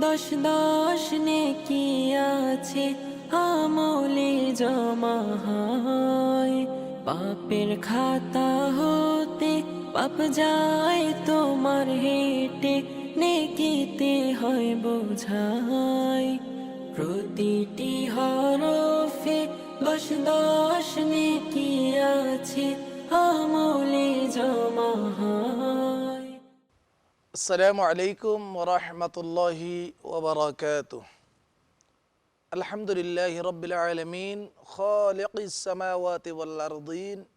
দশ দশ নেকি আছে আমলে জমা হয়। পাপের খাতা হতে পাপ যায় তোমার হেঁটে, নেকিতে হয় বোঝাই প্রতিটি হরফে দশ দশ নেকি আছে আমলে السلام عليكم ورحمة الله وبركاته. الحمد لله رب العالمين خالق السماوات والأرضين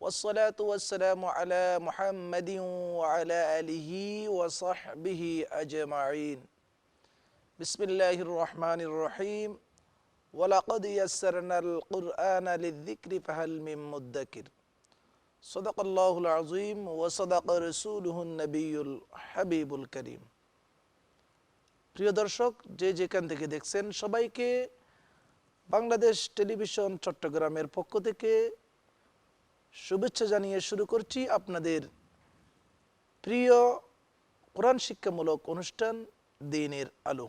والصلاة والسلام على محمد وعلى آله وصحبه أجمعين. بسم الله الرحمن الرحيم. ولقد يسرنا القرآن للذكر فهل من مدكر؟ صدق الله العظيم وصدق رسوله النبي الحبيب الكريم প্রিয় দর্শক যে যেখান থেকে দেখছেন সবাইকে বাংলাদেশ টেলিভিশন চট্টগ্রামের পক্ষ থেকে শুভেচ্ছা জানিয়ে শুরু করছি আপনাদের প্রিয় কোরআন শিক্ষামূলক অনুষ্ঠান দিনের আলো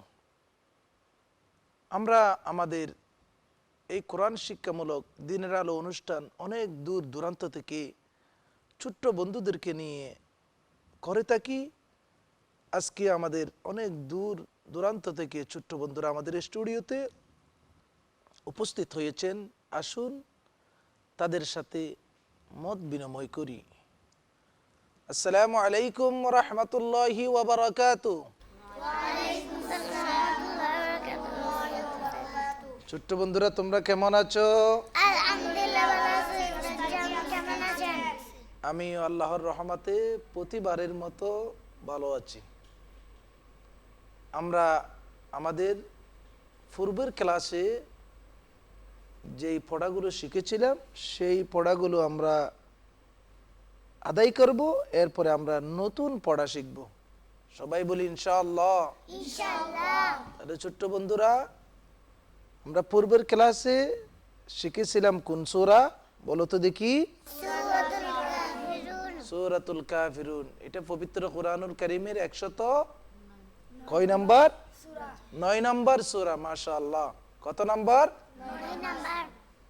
আমরা আমাদের এই কোরআন শিক্ষামূলক দিনের আলো অনুষ্ঠান অনেক দূর দূরান্ত থেকে ছোট্ট বন্ধুদেরকে নিয়ে করে থাকি। আজকে আমাদের অনেক দূর দূরান্ত থেকে ছোট্ট বন্ধুরা আমাদের স্টুডিওতে উপস্থিত হয়েছেন। আসুন তাদের সাথে মত বিনিময় করি। আসসালামু আলাইকুম রহমতুল্লাহি ওবরাকাতু। ছোট্ট বন্ধুরা তোমরা কেমন আছো? আমি আল্লাহর রহমাতে প্রতিবারের মতো ভালো আছি। আমরা আমাদের পূর্বের ক্লাসে যেই পড়াগুলো শিখেছিলাম সেই পড়াগুলো আমরা আদায় করব এরপরে আমরা নতুন পড়া শিখব। সবাই বলি ইনশাআল্লাহ। তাহলে ছোট্ট বন্ধুরা আমরা পূর্বের ক্লাসে শিখেছিলাম কোন সূরা? বলো তো দেখি। সূরাতুল কাফিরুন। এটা পবিত্র কোরআনুল কারীমের 100 কয় নাম্বার? নয় নাম্বার সূরা, মাশাআল্লাহ। কত নাম্বার?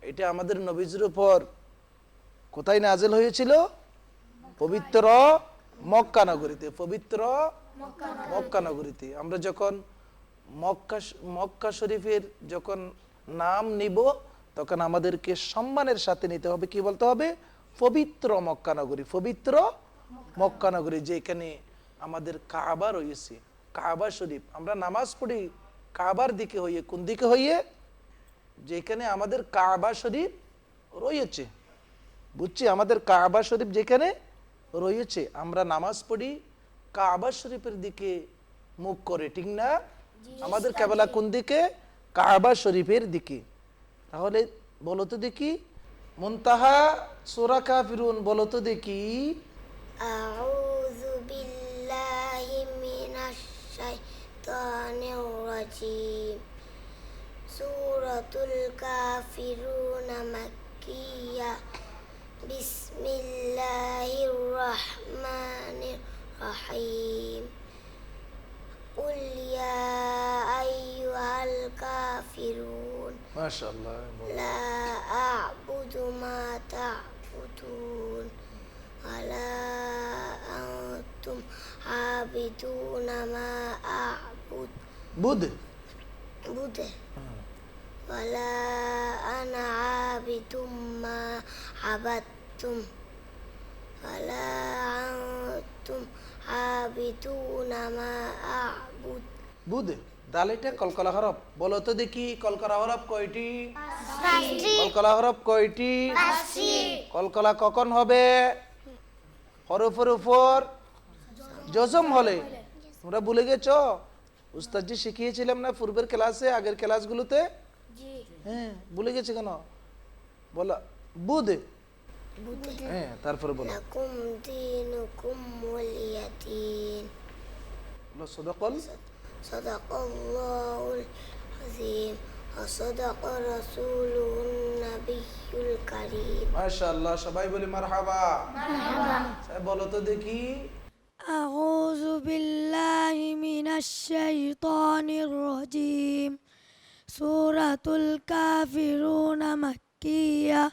এটা আমাদের নবীজির উপর কোথায় নাজেল হয়েছিল? পবিত্র মক্কা নগরীতে, পবিত্র মক্কা নগরীতে। আমরা যখন মক্কা মক্কা শরীফের যখন নাম নিব, তখন আমাদেরকে সম্মানের সাথে নিতে হবে, কি বলতে হবে? পবিত্র মক্কা নগরী পবিত্র মক্কানগরী যেখানে আমাদের কাবা রয়েছে কাবা শরীফ। আমরা নামাজ পড়ি কাবার দিকে হইয়ে কোন দিকে হইয়ে? যেখানে আমাদের কাবা শরীফ রয়েছে। বুঝছি? আমাদের কাবা শরীফ যেখানে রয়েছে। আমরা নামাজ পড়ি কাবা শরীফের দিকে মুখ করে ঠিক না? আমাদের কেবলা কোন দিকে? কাবা শরীফের দিকে। তাহলে বলো তো দেখি মুনতাহা সোরা কাফিরুন বলো তো দেখি أعوذ بالله من الشيطان الرجيم سورة الكافرون مكية بسم الله الرحمن الرحيم قل يا أيها الكافرون মাশাআল্লাহ لا أعبد ما تعبدون ولا أنتم عابدون ما أعبد বুধ بد ولا أنا عابد ما عبدتم ولا أنتم عابدون ما أعبد বুধ দালিটা কলকলা হরফ। বলো তো দেখি কলকলা হরফ কয়টি? কলকলা হরফ কয়টি? কলকলা কখন হবে? হরফের উপর। জজম হলে। তোমরা ভুলে গেছো? উস্তাদজি শিখিয়েছিলাম না পূর্বের ক্লাসে আগের ক্লাসগুলোতে? জি। হ্যাঁ ভুলে গেছে কেন? বলো। বুধ। হ্যাঁ তারপরে বলো। লাকুম দিনুকুম ওয়ালিয়াদিন বলো সদকল সাদাকাল্লাহুল আযীম ওয়া সাদাকা রাসূলুহুন নাবিয়্যুল কারীম মাশাআল্লাহ সবাই বলি মারহাবা মারহাবা বলো তো দেখি أعوذ بالله من الشيطان الرجيم سورة الكافرون مكية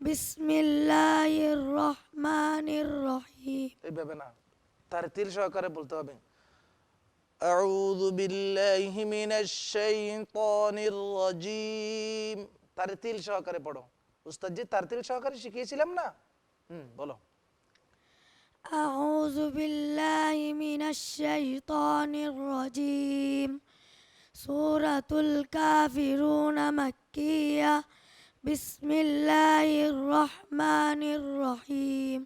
بسم الله الرحمن الرحيم এইভাবে না তার তিল সহকারে বলতে হবে أعوذ بالله من الشيطان الرجيم তার তিল সহকারে পড়ো উস্তাদজি তার তিল সহকারে শিখিয়েছিলাম না হুম বলো أعوذ بالله من الشيطان الرجيم سورة الكافرون مكية بسم الله الرحمن الرحيم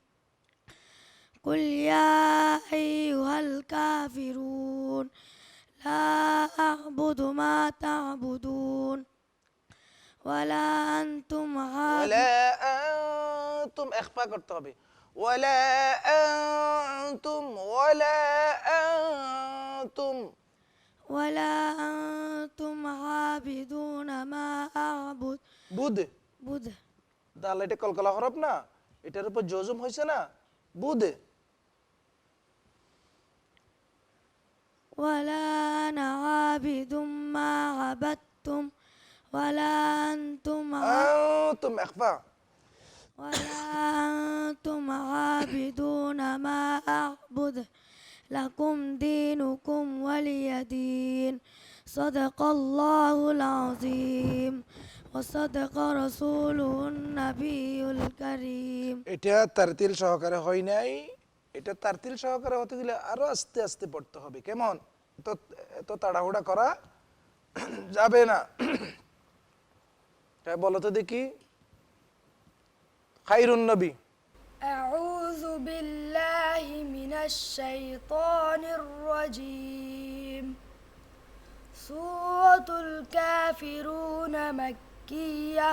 قل يا أيها الكافرون لا أعبد ما تعبدون ولا أنتم عابدون ولا أنتم إخفاء করতে হবে ولا أنتم ولا أنتم ولا أنتم عابدون ما أعبد বুধ بد তাহলে এটা কলকলা হরফ না এটার উপর জজম হয়েছে না বুধ ولا أنا عابد ما عبدتم ولا أنتم ع- أنتم إخفاء ولا أنتم عابدون ما أعبد لكم دينكم ولي دين صدق الله العظيم وصدق رسوله النبي الكريم এটা তারতিল সহকারে হয় নাই এটা তারতিল সহকারে হতে গেলে আরো আস্তে আস্তে পড়তে হবে কেমন তো এত তাড়াহুড়া করা যাবে না তাই বলো তো দেখি খাইরুন নবী أعوذ بالله من الشيطان الرجيم سورة الكافرون مكية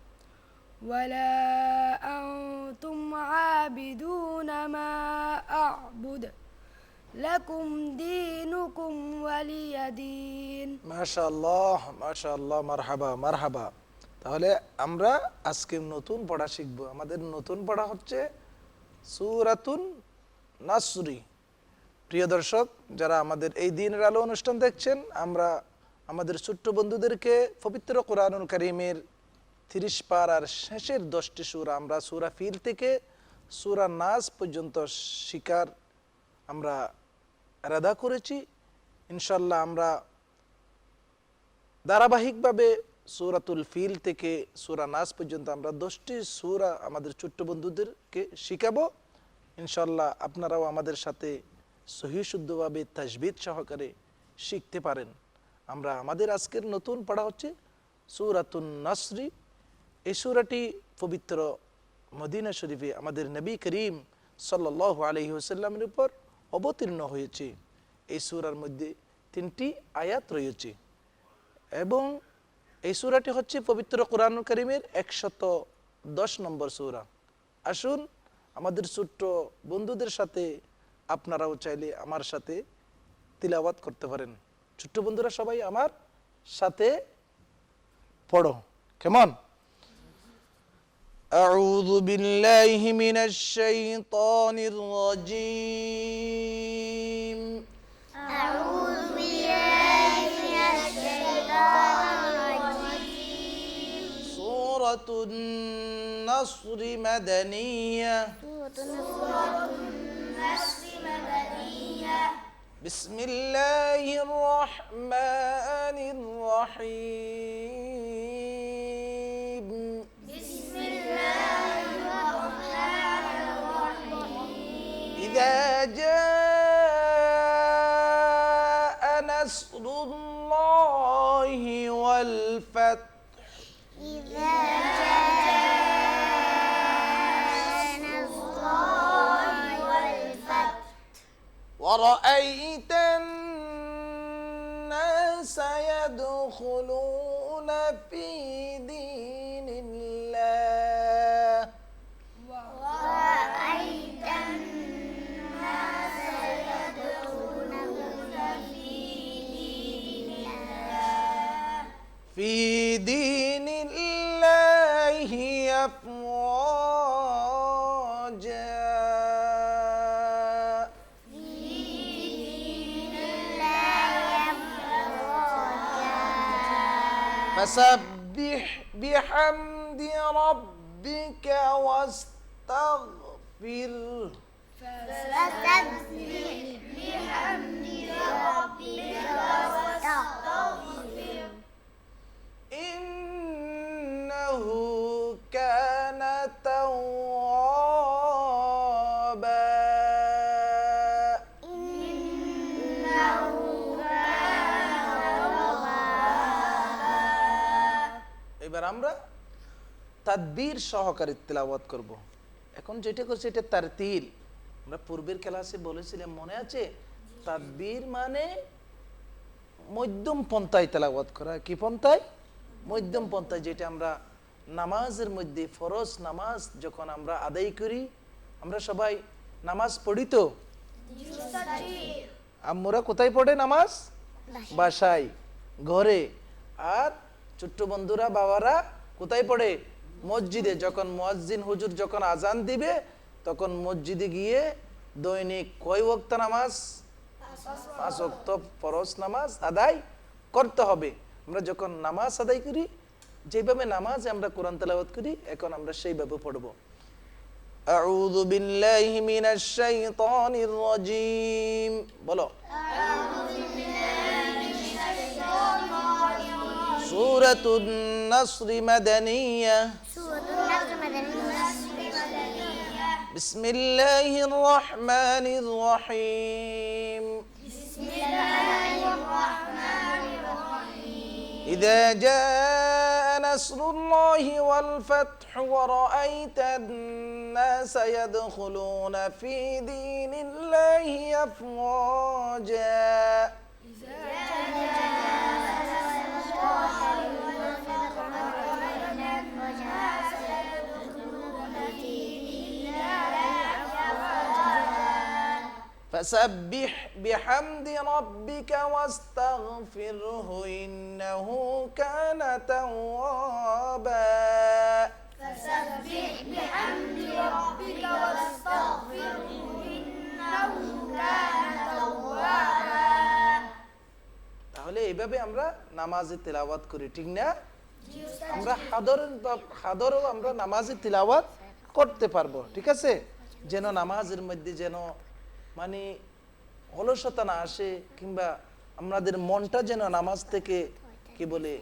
ولا أنتم عابدون ما أعبد لكم دينكم ولي دين মাশাআল্লাহ মাশাআল্লাহ মারহাবা মারহাবা তাহলে আমরা আজকে নতুন পড়া শিখব আমাদের নতুন পড়া হচ্ছে সুরাতুন নাসরি প্রিয় দর্শক যারা আমাদের এই দিনের আলো অনুষ্ঠান দেখছেন আমরা আমাদের ছোট্ট বন্ধুদেরকে পবিত্র কোরআনুল করিমের তিরিশ পার আর শেষের দশটি সুরা আমরা সুরা ফিল থেকে সুরা নাস পর্যন্ত শিকার আমরা রাদা করেছি। ইনশাল্লাহ আমরা ধারাবাহিকভাবে সুরাতুল ফিল থেকে সুরা নাস পর্যন্ত আমরা দশটি সুরা আমাদের ছোট্ট বন্ধুদেরকে শিখাবো। ইনশাল্লাহ আপনারাও আমাদের সাথে সহি শুদ্ধভাবে তাজবিদ সহকারে শিখতে পারেন। আমরা আমাদের আজকের নতুন পড়া হচ্ছে সুরাতুন নাসরি। এই সুরাটি পবিত্র মদিনা শরীফে আমাদের নবী করিম সাল্লাহ আলহি ওসাল্লামের উপর অবতীর্ণ হয়েছে। এই সুরার মধ্যে তিনটি আয়াত রয়েছে এবং এই সুরাটি হচ্ছে পবিত্র কোরআন করিমের একশত দশ নম্বর সুরা। আসুন আমাদের ছোট্ট বন্ধুদের সাথে আপনারাও চাইলে আমার সাথে তিলাওয়াত করতে পারেন। ছোট্ট বন্ধুরা সবাই আমার সাথে পড়ো। কেমন? أعوذ بالله من الشيطان الرجيم. سورة النصر مدنية. بسم الله الرحمن الرحيم. إذا جاء نصر الله والفتح. إذا جاء نصر الله والفتح. ورأيت فسبح بحمد ربك واستغفره. আমরা তাদবীর সহকারে তেলাওয়াত করব। এখন যেটা করছি এটা তার তিল আমরা পূর্বের ক্লাসে বলেছিলাম মনে আছে? তাদবীর মানে মধ্যম পন্থায় তেলাওয়াত করা। কি পন্থায়? মধ্যম পন্থায় যেটা আমরা নামাজের মধ্যে ফরজ নামাজ যখন আমরা আদায় করি আমরা সবাই নামাজ পড়ি তো? আমরা কোথায় পড়ে নামাজ? বাসায় ঘরে। আর ছোট্ট বন্ধুরা বাবারা কোথায় পড়ে মসজিদে যখন মুয়াজ্জিন হুজুর যখন আজান দিবে তখন মসজিদে গিয়ে দৈনিক কয় ওয়াক্ত নামাজ পাঁচ ওয়াক্ত ফরজ নামাজ আদায় করতে হবে আমরা যখন নামাজ আদায় করি যেভাবে নামাজ আমরা কোরআন তেলাওয়াত করি এখন আমরা সেইভাবে পড়ব أعوذ بالله من الشيطان الرجيم বলো سورة النصر مدنية. سورة النصر مدنية. بسم الله الرحمن الرحيم. بسم الله الرحمن الرحيم. إذا جاء نصر الله والفتح ورأيت الناس يدخلون في دين الله أفواجا. فسبح بحمد ربك واستغفره إنه كان توابا فسبح بحمد ربك واستغفره إنه كان توابا তাহলে এইভাবে আমরা নামাজে তেলাওয়াত করি ঠিক না আমরা সাধারণ সাধারণ আমরা নামাজে তিলাওয়াত করতে পারবো ঠিক আছে যেন নামাজের মধ্যে যেন মানে অলসতা না আসে কিংবা আমাদের মনটা যেন নামাজ থেকে কি বলে,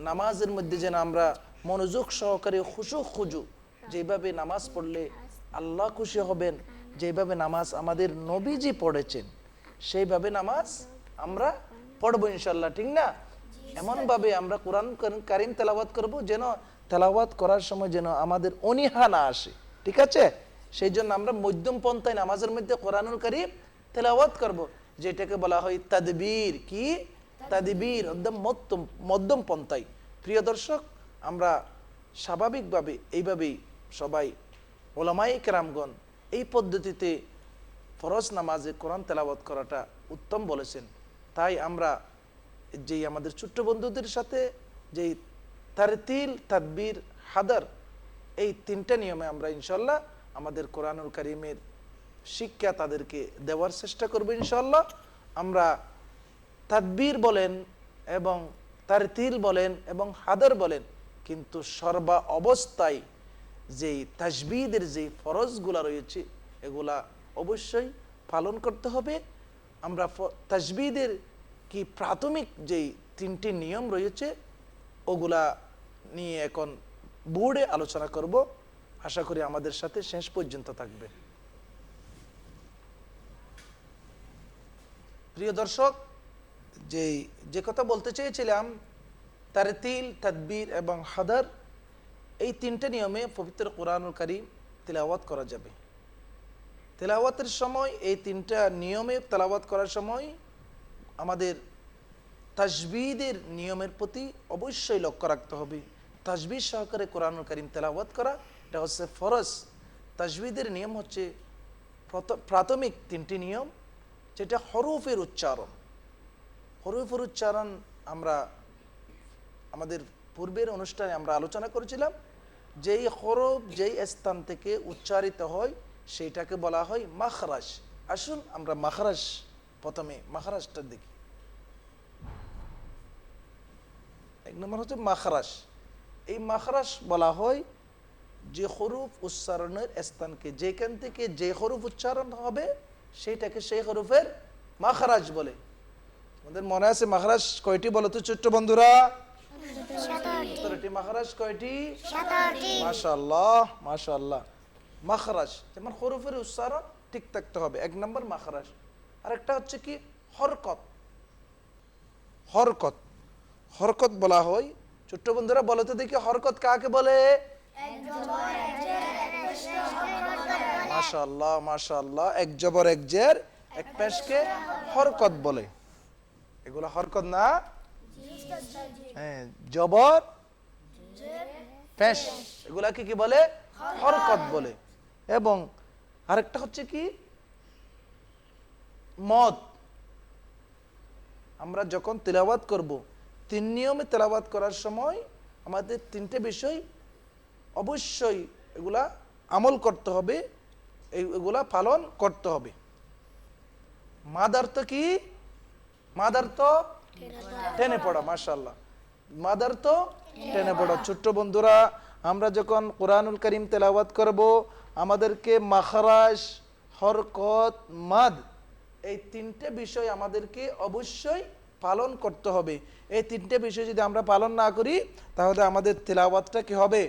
নামাজের মধ্যে যেন আমরা মনোযোগ সহকারে খুশু খুজু। যেভাবে নামাজ পড়লে আল্লাহ খুশি হবেন, যেভাবে নামাজ আমাদের নবীজি পড়েছেন, সেইভাবে নামাজ আমরা পড়ব ইনশাল্লাহ ঠিক না? এমনভাবে আমরা কোরআন কারিম- তেলাওয়াত করব যেন তেলাওয়াত করার সময় যেন আমাদের অনীহা না আসে, ঠিক আছে? সেই জন্য আমরা মধ্যম পন্থায় নামাজের মধ্যে কোরআনুল কারিম তেলাওয়াত করব, যেটাকে বলা হয় তাদবীর। কি? তাদবীর একদম মধ্যম মধ্যম পন্থায়। প্রিয় দর্শক, আমরা স্বাভাবিকভাবে এইভাবেই সবাই ওলামাই কেরামগণ এই পদ্ধতিতে ফরজ নামাজে কোরআন তেলাওয়াত করাটা উত্তম বলেছেন। তাই আমরা যেই আমাদের ছোট্ট বন্ধুদের সাথে যেই তারতিল, তাদবির, হাদার এই তিনটা নিয়মে আমরা ইনশাল্লাহ আমাদের কোরআনুল করিমের শিক্ষা তাদেরকে দেওয়ার চেষ্টা করব ইনশাল্লাহ আমরা তাদবির বলেন এবং তারতিল বলেন এবং হাদার বলেন, কিন্তু সর্বা অবস্থায় যেই তাজবিদের যেই ফরজগুলা রয়েছে, এগুলা অবশ্যই পালন করতে হবে। আমরা তাজবিদের কি প্রাথমিক যেই তিনটি নিয়ম রয়েছে, ওগুলা নিয়ে এখন বোর্ডে আলোচনা করব। আশা করি আমাদের সাথে শেষ পর্যন্ত থাকবে। প্রিয় দর্শক, যে যে কথা বলতে চেয়েছিলাম, তার তিল, তদবির এবং হাদার, এই তিনটে নিয়মে পবিত্র কোরআনুল কারিম তেলাওয়াত করা যাবে। তেলাওয়াতের সময়, এই তিনটা নিয়মে তেলাওয়াত করার সময় আমাদের তাজবিদের নিয়মের প্রতি অবশ্যই লক্ষ্য রাখতে হবে। তাজবির সহকারে কোরআনুল কারিম তেলাওয়াত করা এটা হচ্ছে ফরজ। তাজবিদের নিয়ম হচ্ছে প্রথ- প্রাথমিক তিনটি নিয়ম, যেটা হরফের উচ্চারণ। হরফের উচ্চারণ আমরা আমাদের পূর্বের অনুষ্ঠানে আমরা আলোচনা করেছিলাম, যেই হরফ যেই স্থান থেকে উচ্চারিত হয় সেইটাকে বলা হয় মাখরাজ। আসুন আমরা মাখরাজ প্রথমে, মাখরাজটা দেখি। এক নম্বর হচ্ছে মাখরাজ। এই মাখরাজ বলা হয় যে হরুফ উচ্চারণের স্থানকে যেখান থেকে যে হরুফ উচ্চারণ হবে সেইটাকে সেই হরুফের মাখরাজ বলে। আমাদের মনে আছে মাখরাজ কয়টি বলো তো ছোট্ট বন্ধুরা? সতেরোটি মাখরাজ কয়টি? মাশাল্লাহ মাশাল্লাহ মাখরাজ যেমন হরুফের উচ্চারণ ঠিক থাকতে হবে। এক নম্বর মাখরাজ। আরেকটা হচ্ছে কি? হরকত। হরকত। হরকত বলা হয়। ছোট্ট বন্ধুরা বলো তো দেখি হরকত কাকে বলে? মাশাল্লাহ মাশাল্লাহ এক জবর, এক জের, এক পেশকে হরকত বলে। এগুলো হরকত না? হ্যাঁ জবর, পেশ, এগুলাকে কি বলে? হরকত বলে। এবং আরেকটা হচ্ছে কি? মদ। আমরা যখন তেলাওয়াত করব, তিন নিয়মে তেলাওয়াত করার সময় আমাদের তিনটে বিষয় অবশ্যই এগুলা আমল করতে হবে এগুলা পালন করতে হবে। মাদার্থ কি? মাদার্থ টেনে পড়া মাশাল্লাহ মাদার্থ টেনে পড়া। ছোট্ট বন্ধুরা, আমরা যখন কোরআনুল করিম তেলাওয়াত করব, আমাদেরকে মাখরাজ, হরকত, মাদ, এই তিনটে বিষয় আমাদেরকে অবশ্যই পালন করতে হবে। এই তিনটে বিষয় যদি আমরা পালন না করি, তাহলে আমাদের তেলাওয়াতটা কি হবে?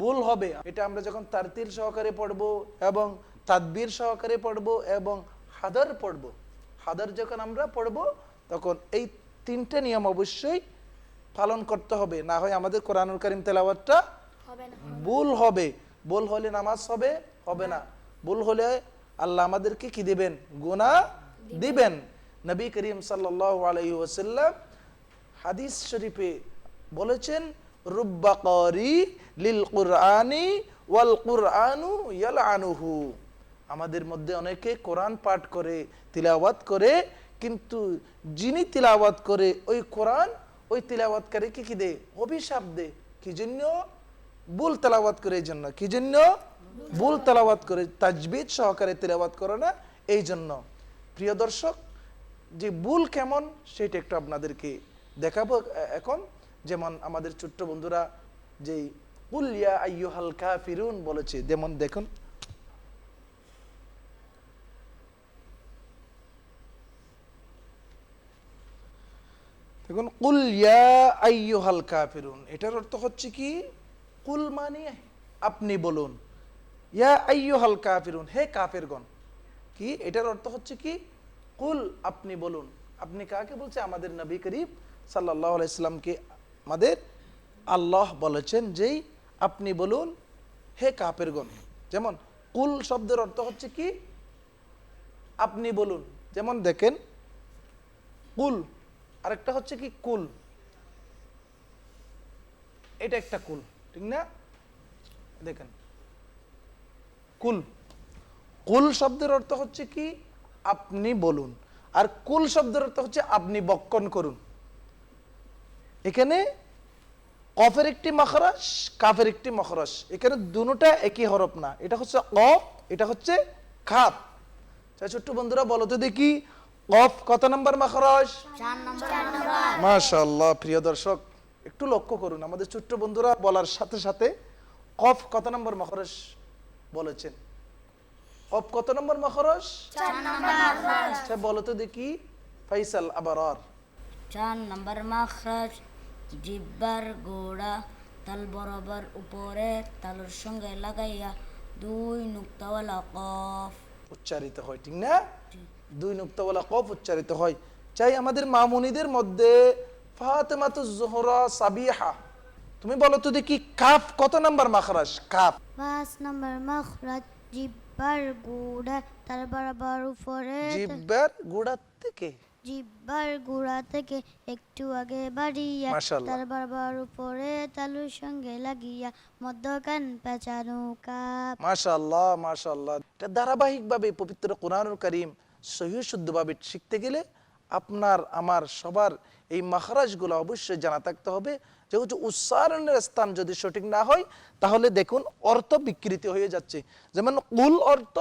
ভুল হবে। এটা আমরা যখন তারতিল সহকারে পড়ব এবং তাদবির সহকারে পড়ব এবং হাদার পড়ব হাদার যখন আমরা পড়ব তখন এই তিনটে নিয়ম অবশ্যই পালন করতে হবে। না হয় আমাদের কোরআনুল করিম তেলাওয়াতটা ভুল হবে। ভুল হলে নামাজ হবে হবে না। ভুল হলে আল্লাহ আমাদেরকে কি দিবেন? গুনাহ দিবেন। নবী করিম সাল্লাল্লাহু আলাইহি ওয়াসাল্লাম হাদিস শরীফে বলেছেন রুব্বা করি কুরআনি ওয়াল কুরআনু ইয়ালআনুহু। আমাদের মধ্যে অনেকে কোরআন পাঠ করে, তিলাওয়াত করে, কিন্তু যিনি তিলাওয়াত করে, ওই কোরআন, ওই তিলাওয়াতকারীকে কি কি দে অভিশাপ দে কি জন্য? ভুল তেলাওয়াত করে এই জন্য। কি জন্য? ভুল তেলাওয়াত করে তাজবিদ সহকারে তেলাওয়াত করে না, এই জন্য। প্রিয় দর্শক, যে ভুল কেমন, সেটা একটু আপনাদেরকে দেখাবো এখন। যেমন আমাদের ছোট্ট বন্ধুরা যেই বলেছে, যেমন দেখুন। দেখুন এটার অর্থ হচ্ছে কি? কুল মানে আপনি বলুন। ইয়া আইয়ুহাল কাফিরুন হে কাফেরগণ। কি? এটার অর্থ হচ্ছে কি? কুল আপনি বলুন আপনি কাকে বলছে? আমাদের নবী করিম সাল্লাহ আলাইসলামকে আমাদের আল্লাহ বলেছেন যেই আপনি বলুন, হে কাফেরগণ যেমন কুল শব্দের অর্থ হচ্ছে কি? আপনি বলুন। যেমন দেখেন, কুল, আরেকটা হচ্ছে কি কুল? এটা একটা কুল, ঠিক না? দেখেন, কুল। কুল শব্দের অর্থ হচ্ছে কি? আপনি বলুন। আর কুল শব্দের অর্থ হচ্ছে আপনি বক্ষণ করুন। এখানে কফের একটি মখরাস কাফের একটি মখরাস। এখানে দুটোটা একই হরফ না। এটা হচ্ছে কফ এটা হচ্ছে খাপ আচ্ছা, ছোট্ট বন্ধুরা বলো তো দেখি। কফ কত নম্বর মখরাস? মাশাল্লাহ প্রিয় দর্শক একটু লক্ষ্য করুন। আমাদের ছোট্ট বন্ধুরা বলার সাথে সাথে কফ কত নম্বর মখরাস বলেছেন? কফ কত নম্বর মখরস? আচ্ছা বলো তো দেখি। ফাইসাল আবার চার নম্বর মাখরাজ জিব্বার গোড়া তাল বরাবর উপরে তালুর সঙ্গে লাগাইয়া দুই নুক্তাওয়ালা কফ। উচ্চারিত হয় ঠিক না? দুই নুক্তাওয়ালা কফ উচ্চারিত হয়। চাই আমাদের মামুনিদের মধ্যে ফাতেমাতু জোহরা সাবিহা। তুমি বলো তো দেখি কাফ কত নাম্বার মাখরাস কাফ। পাঁচ নাম্বার মখরাজ জিব্বার গোড়া তার বরাবর উপরে জিব্বার গুড়া থেকে? জিব্বার গুড়া থেকে একটু আগে বাড়িয়া তার বরাবর উপরে তালুর সঙ্গে লাগিয়া মধ্যকান পেঁচানো কাপ। মাশাআল্লাহ মাশাআল্লাহ। এটা ধারাবাহিকভাবে পবিত্র কোরআনুল করিম সহি শুদ্ধভাবে শিখতে গেলে আপনার আমার সবার এই মাখরাজগুলো অবশ্যই জানা থাকতে হবে। যেহেতু উচ্চারণের স্থান যদি সঠিক না হয় তাহলে দেখুন অর্থ বিকৃতি হয়ে যাচ্ছে। যেমন কুল অর্থ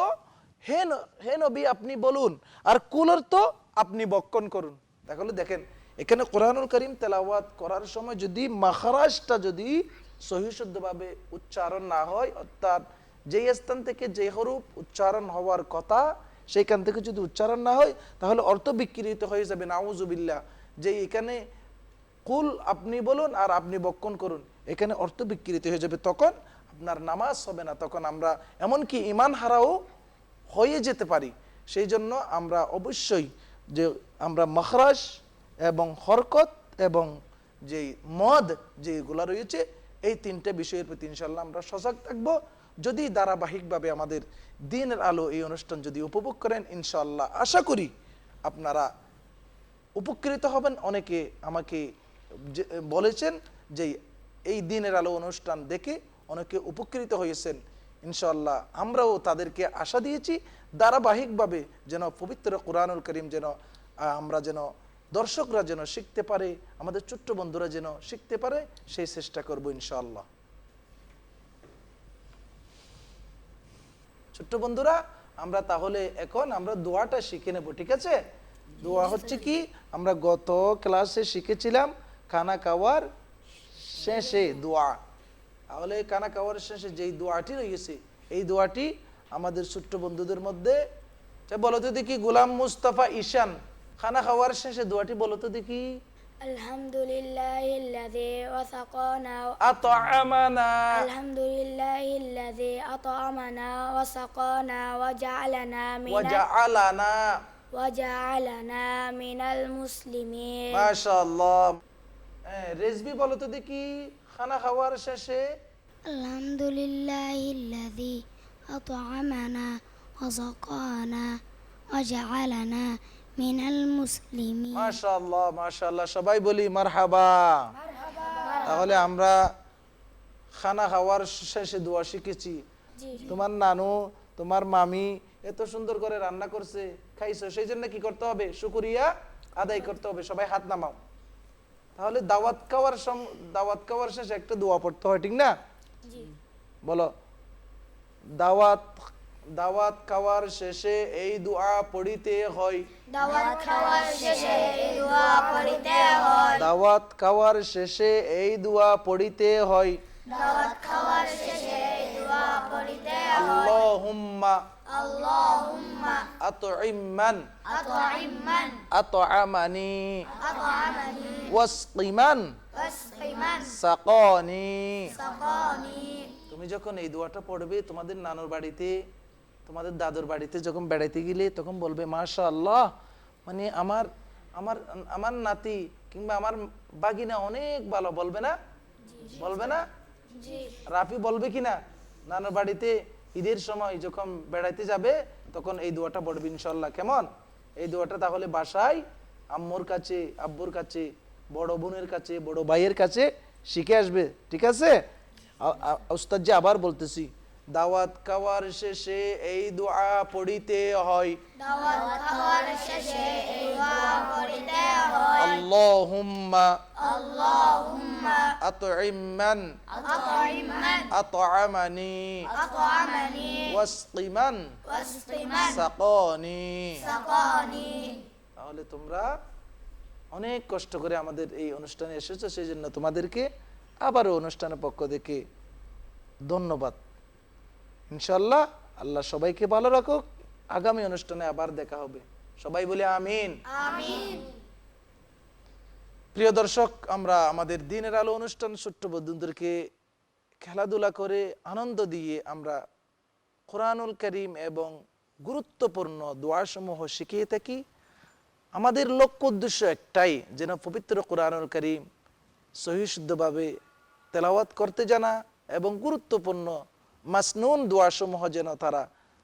হে নবী, আপনি বলুন। আর কুল অর্থ আপনি বক্ষণ করুন। তাহলে দেখেন, এখানে কোরআনুল করিম তেলাওয়াত করার সময় যদি মাখরাজটা যদি সহিশুদ্ধভাবে উচ্চারণ না হয়, অর্থাৎ যেই স্থান থেকে যে হরূপ উচ্চারণ হওয়ার কথা, সেইখান থেকে যদি উচ্চারণ না হয়, তাহলে অর্থ বিকৃত হয়ে যাবে, নাউজুবিল্লাহ। যে এখানে কুল আপনি বলুন আর আপনি বক্ষণ করুন, এখানে অর্থ বিকৃত হয়ে যাবে। তখন আপনার নামাজ হবে না। তখন আমরা, এমনকি ইমান হারাও হয়ে যেতে পারি। সেই জন্য আমরা অবশ্যই যে আমরা মখরাজ এবং হরকত এবং যেই মদ যেগুলা রয়েছে, এই তিনটে বিষয়ের প্রতি ইনশাল্লাহ আমরা সজাগ থাকব। যদি ধারাবাহিকভাবে আমাদের দিনের আলো এই অনুষ্ঠান যদি উপভোগ করেন ইনশাল্লাহ আশা করি আপনারা উপকৃত হবেন। অনেকে আমাকে যে- বলেছেন যে এই দিনের আলো অনুষ্ঠান দেখে অনেকে উপকৃত হয়েছেন। ইনশাল্লাহ আমরাও তাদেরকে আশা দিয়েছি ধারাবাহিকভাবে যেন পবিত্র কোরআনুল করিম যেন আমরা যেন দর্শকরা যেন শিখতে পারে আমাদের ছোট্ট বন্ধুরা যেন শিখতে পারে সেই চেষ্টা করব ইনশাল্লাহ ছোট্ট বন্ধুরা আমরা তাহলে এখন আমরা দোয়াটা শিখে নেব ঠিক আছে? দোয়া হচ্ছে কি আমরা গত ক্লাসে শিখেছিলাম খানা খাওয়ার শেষে দোয়া। তাহলে খানা খাওয়ার শেষে যেই দোয়াটি রয়েছে এই দোয়াটি আমাদের ছোট্ট বন্ধুদের মধ্যে আচ্ছা, বলো তো দেখি গোলাম মুস্তাফা ঈশান খানা খাওয়ার শেষে দোয়াটি বলো তো দেখি الحمد لله الذي وثقنا আতআমানা الحمد لله الذي أطعمنا وسقانا وجعلنا من ওয়াজআলানা وجعلنا من المسلمين মাশাআল্লাহ হ্যাঁ, রেজবি বলো তো দেখি খানা খাওয়ার শেষে الحمد لله الذي أطعمنا وسقانا وجعلنا من المسلمين মাশাআল্লাহ মাশাআল্লাহ সবাই বলি মারহাবা তাহলে আমরা খানা খাওয়ার শেষে দোয়া শিখেছি তোমার নানু তোমার মামি এত সুন্দর করে রান্না করছে খাইছো সেই জন্য কি করতে হবে শুকরিয়া আদায় করতে হবে সবাই হাত নামাও তাহলে দাওয়াত খাওয়ার দাওয়াত খাওয়ার শেষে একটা দোয়া পড়তে হয় ঠিক না? বলো দাওয়াত দাওয়াত খাওয়ার শেষে এই দোয়া পড়িতে হয়। দাওয়াত খাওয়ার শেষে এই দোয়া পড়িতে হয়। দাওয়াত খাওয়ার শেষে এই দোয়া পড়িতে হয়। আল্লাহুম্মা আতইমান আতআমানি ওয়াসকিমান সাকানি তুমি যখন এই দোয়াটা পড়বে তোমাদের নানুর বাড়িতে তোমাদের দাদুর বাড়িতে যখন বেড়াইতে গেলে তখন বলবে মাশা আল্লাহ মানে আমার আমার আমার নাতি কিংবা আমার বাগিনা অনেক ভালো। বলবে না? বলবে না? রাফি বলবে কি না নানুর বাড়িতে ঈদের সময় যখন বেড়াইতে যাবে, তখন এই দোয়াটা পড়বে ইনশাল্লাহ কেমন? এই দোয়াটা তাহলে বাসায় আম্মুর কাছে, আব্বুর কাছে, বড় বোনের কাছে, বড় ভাইয়ের কাছে শিখে আসবে। ঠিক আছে? ওস্তাদ যে আবার বলতেছি দাওয়াত খাওয়ার শেষে এই দোয়া পড়িতে হয়। আল্লাহুম্মা আতইমান আতআমানি ওয়াসকিমান সাকানি। তাহলে তোমরা অনেক কষ্ট করে আমাদের এই অনুষ্ঠানে এসেছ সেই জন্য তোমাদেরকে আবারও অনুষ্ঠানের পক্ষ থেকে ধন্যবাদ। ইনশাল্লাহ আল্লাহ সবাইকে ভালো রাখুক। আগামী অনুষ্ঠানে আবার দেখা হবে। সবাই বলে আমিন। প্রিয় দর্শক আমরা আমাদের দিনের আলো অনুষ্ঠান ছোট্ট বন্ধুদেরকে খেলাধুলা করে আনন্দ দিয়ে আমরা কোরআনুল করিম এবং গুরুত্বপূর্ণ দোয়াসমূহ শিখিয়ে থাকি। আমাদের লক্ষ্য উদ্দেশ্য একটাই যেন পবিত্র কোরআনুল করিম সহিশুদ্ধভাবে তেলাওয়াত করতে জানা এবং গুরুত্বপূর্ণ মাসনুন দোয়াসমূহ যেন তারা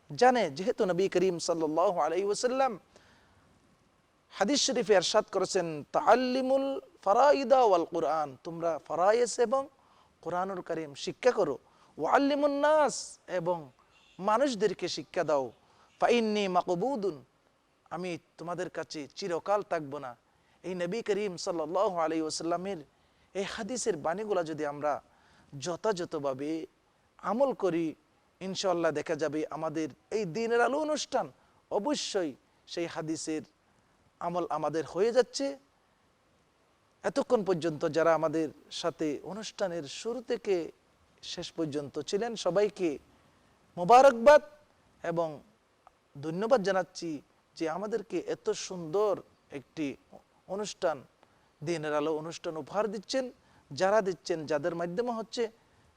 জানে। যেহেতু নবী করিম সাল্লাহ আলাই ওসাল্লাম হাদিস শরীফে করেছেন তাল্লিমুল ফারাইদা ওয়াল কোরআন তোমরা ফারাইস এবং কোরআনুল করিম শিক্ষা করো ওয়াল্লিমুন নাস এবং মানুষদেরকে শিক্ষা দাও ফাইন্নি মাকবুদুন আমি তোমাদের কাছে চিরকাল থাকব না এই নবী করিম সাল্লাহ আলী ওসাল্লামের এই হাদিসের বাণীগুলা যদি আমরা যথাযথভাবে আমল করি ইনশাল্লাহ দেখা যাবে আমাদের এই দিনের আলো অনুষ্ঠান অবশ্যই সেই হাদিসের আমল আমাদের হয়ে যাচ্ছে। এতক্ষণ পর্যন্ত যারা আমাদের সাথে অনুষ্ঠানের শুরু থেকে শেষ পর্যন্ত ছিলেন, সবাইকে মোবারকবাদ এবং ধন্যবাদ জানাচ্ছি যে আমাদেরকে এত সুন্দর একটি অনুষ্ঠান, দিনের আলো অনুষ্ঠান উপহার দিচ্ছেন, যারা দিচ্ছেন, যাদের মাধ্যমে হচ্ছে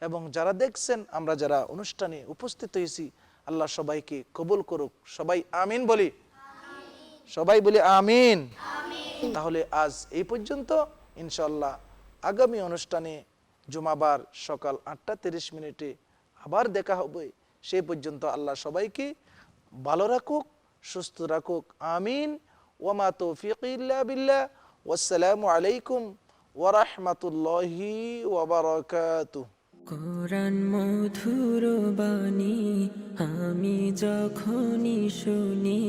এবং যারা দেখছেন আমরা যারা অনুষ্ঠানে উপস্থিত হয়েছি আল্লাহ সবাইকে কবুল করুক। সবাই আমিন বলি। সবাই বলি আমিন। তাহলে আজ এই পর্যন্ত ইনশাল্লাহ আগামী অনুষ্ঠানে জুমাবার সকাল আটটা তিরিশ মিনিটে আবার দেখা হবে। সেই পর্যন্ত আল্লাহ সবাইকে ভালো রাখুক সুস্থ রাখুক। আমিন। ওমা তৌফিক ইল্লা বিল্লাহ। ওয়াসসালামু আলাইকুম ওরহমতুল্লাহি ওবরাকাতুহ কোরআন মধুর বাণী, আমি যখনই শুনি,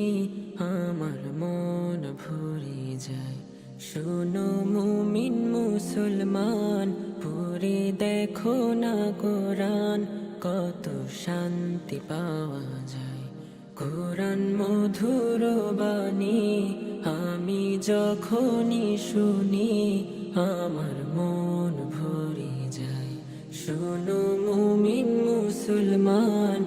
আমার মন ভরে যায়। শোনো মুমিন মুসলমান, পড়ে দেখো না কোরআন, কত শান্তি পাওয়া যায়। কোরআন মধুর বাণী, আমি যখনই শুনি, আমার মন ভরে শোনো মুমিন মুসলমান।